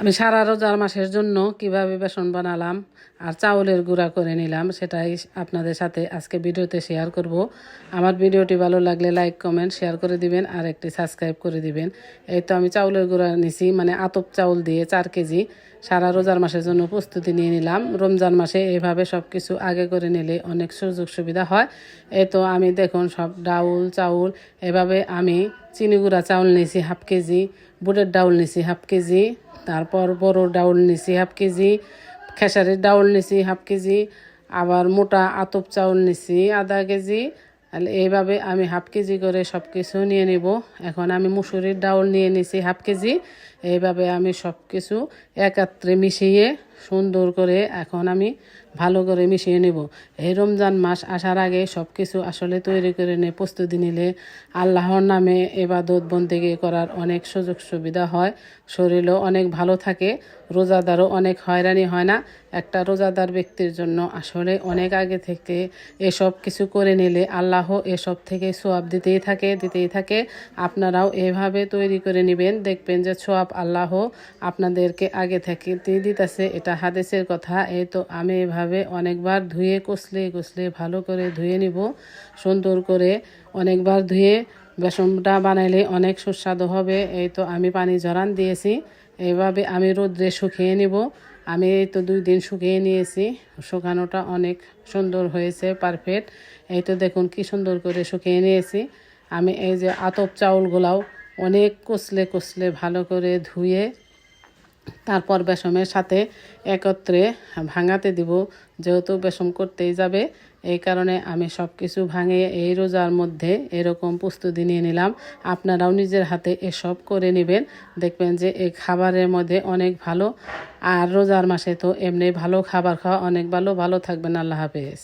আমি সারা রোজার মাসের জন্য কীভাবে বেসন বানালাম আর চাউলের গুঁড়া করে নিলাম, সেটাই আপনাদের সাথে আজকে ভিডিওতে শেয়ার করব। আমার ভিডিওটি ভালো লাগলে লাইক কমেন্ট শেয়ার করে দিবেন আর একটি সাবস্ক্রাইব করে দিবেন। এই তো আমি চাউলের গুঁড়া নিছি মানে আতপ চাউল দিয়ে চার কেজি। সারা রোজার মাসের জন্য প্রস্তুতি নিয়ে নিলাম। রমজান মাসে এভাবে সব কিছু আগে করে নিলে অনেক সুযোগ সুবিধা হয়। এই তো আমি দেখুন সব ডাউল, চাউল, এভাবে আমি চিনি গুঁড়া চাউল নিয়েছি হাফ কেজি, বুটের ডাউল নিয়েছি হাফ কেজি, তারপর বড় ডাউল নিছি হাফ কেজি, খেসারির ডাউল নিছি হাফ কেজি, আবার মোটা আতপ চাউল নিছি আধা কেজি, তাহলে এইভাবে আমি হাফ কেজি করে সব কিছু নিয়ে নিব। এখন আমি মুসুরির ডাউল নিয়ে নিছি হাফ কেজি, এইভাবে আমি সব কিছু একাত্রে মিশিয়ে সুন্দর করে এখন আমি ভালো করে মিশিয়ে নেব। এই রমজান মাস আসার আগে সব কিছু আসলে তৈরি করে নিয়ে প্রস্তুতি নিলে আল্লাহর নামে এবাদত বন্দেগি করার অনেক সুযোগ সুবিধা হয়। শরীরও অনেক ভালো থাকে, রোজাদারও অনেক হয়রানি হয় না। একটা রোজাদার ব্যক্তির জন্য আসলে অনেক আগে থেকে এসব কিছু করে নিলে আল্লাহ এসব থেকে সোয়াব দিতেই থাকে দিতেই থাকে। আপনারাও এভাবে তৈরি করে নেবেন। দেখবেন যে সোয়াব আল্লাহ আপনাদেরকে আগে থেকে দিয়ে দিতেছে, এটা হাদেসের কথা এই তো আমি এভাবে অনেকবার ধুয়ে, কষলে কষলে ভালো করে ধুয়ে নিব, সুন্দর করে অনেকবার ধুয়ে বেসনটা বানাইলে অনেক সুস্বাদু হবে। এই তো আমি পানি জড়ান দিয়েছি এইভাবে আমি রোদ্রে শুকিয়ে নিব। আমি এই তো দুই দিন শুকিয়ে নিয়েছি, শুকানোটা অনেক সুন্দর হয়েছে পারফেক্ট এই তো দেখুন কি সুন্দর করে শুকিয়ে নিয়েছি। আমি এই যে আতপ চাউলগুলাও অনেক কষলে কষলে ভালো করে ধুয়ে তারপর বেসমের সাথে একত্রে ভাঙাতে দিব। যেহেতু বেসম করতেই যাবে, এই কারণে আমি সব কিছু ভাঙিয়ে এই রোজার মধ্যে এরকম প্রস্তুতি নিয়ে নিলাম। আপনারাও নিজের হাতে এসব করে নেবেন। দেখবেন যে এই খাবারের মধ্যে অনেক ভালো, আর রোজার মাসে তো এমনি ভালো খাবার খাওয়া অনেক ভালো। ভালো থাকবেন, আল্লাহ হাফেজ।